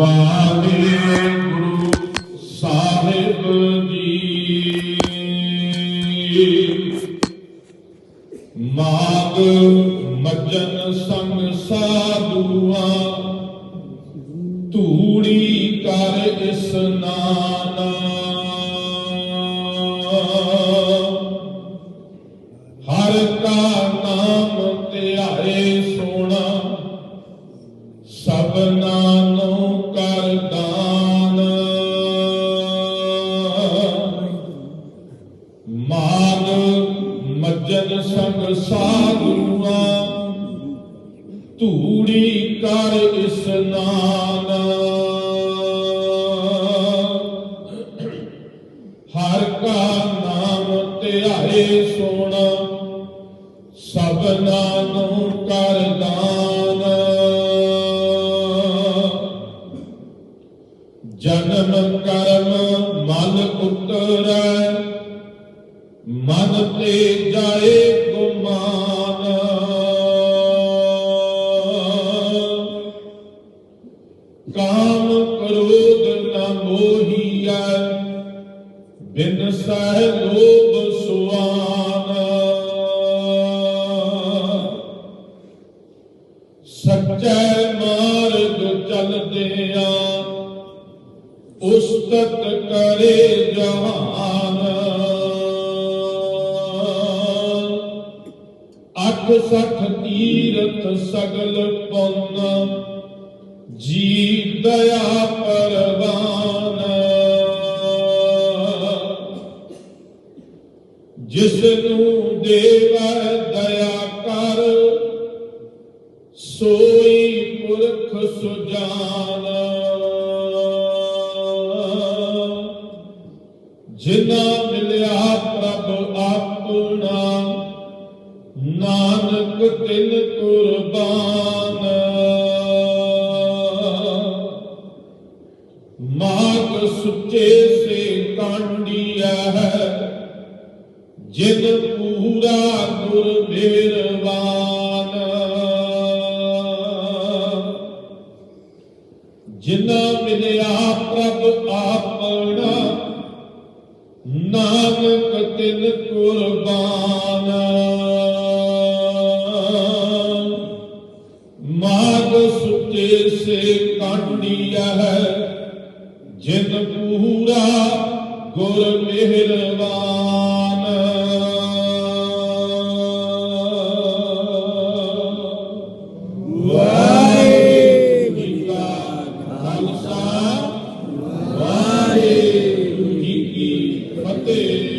ਵਾਹਿਗੁਰੂ ਸਾਹਿਬ ਜੀ ਮਾਗ ਮਜਨ ਸੰਗ ਸਾਧੂਆਂ ਧੂੜੀ ਕਰ ਇਸਨਾਨ ਹਰ ਕਾ ਨਾਮ ਧਿਆਏ ਸੋਣਾ ਸਭਨਾ ਮੱਜਨ ਸੰਗ ਸਾਧੂਆਂ ਧੂੜੀ ਕਰ ਇਸਨਾਨ ਹਰ ਕਾ ਨਾਮ ਧਿਆਏ ਸੋਣਾ ਸਭਨਾ ਨੂੰ ਕਰ ਦਾਨ। ਜਨਮ ਕਰਮ ਮਨ ਉਤਰੈ ले जाए गुमाना। काम क्रोध न मोहिया, बिन सहलोभ सुहाना सच्चे मार्ग चलते उस्तत करे जहाना। ਕਰੇ ਜਹਾਨ ਤੀਰਥ ਸਗਲ ਪੁੰਨ ਜੀ ਦਇਆ ਪਰਵਾਨ। ਜਿਸ ਨੂੰ ਦੇਵੈ ਦਇਆ ਕਰ, ਸੋਈ ਪੁਰਖ ਸੁਜਾਨ। ਜਿਨਾ ਮਿਲਿਆ ਪ੍ਰਭ ਆਪਣਾ ਨਾਨਕ ਤਿਨ ਕੁਰਬਾਨ। ਮਾਗ ਸੁਚੇ ਸੇ ਕਾਂਡੀਆ ਹੈ ਜਿਨ ਪੂਰਾ ਗੁਰ ਮਿਹਰਬਾਨ ਜਿਨਾ ਮਿਲਿਆ ਪ੍ਰਭ ਆਪਣਾ, ਨਾਨਕ ਤਿਨ ਕੁਰਬਾਨ। ਸੇ ਕਾਂਡੀਆ ਹੈ, ਜਿਨ ਪੂਰਾ ਗੁਰ ਮਿਹਰਬਾਨ। ਵਾਹਿਗੁਰੂ ਜੀ ਕਾ ਖਾਲਸਾ, ਵਾਹਿਗੁਰੂ ਜੀ ਕੀ ਫਤਿਹ।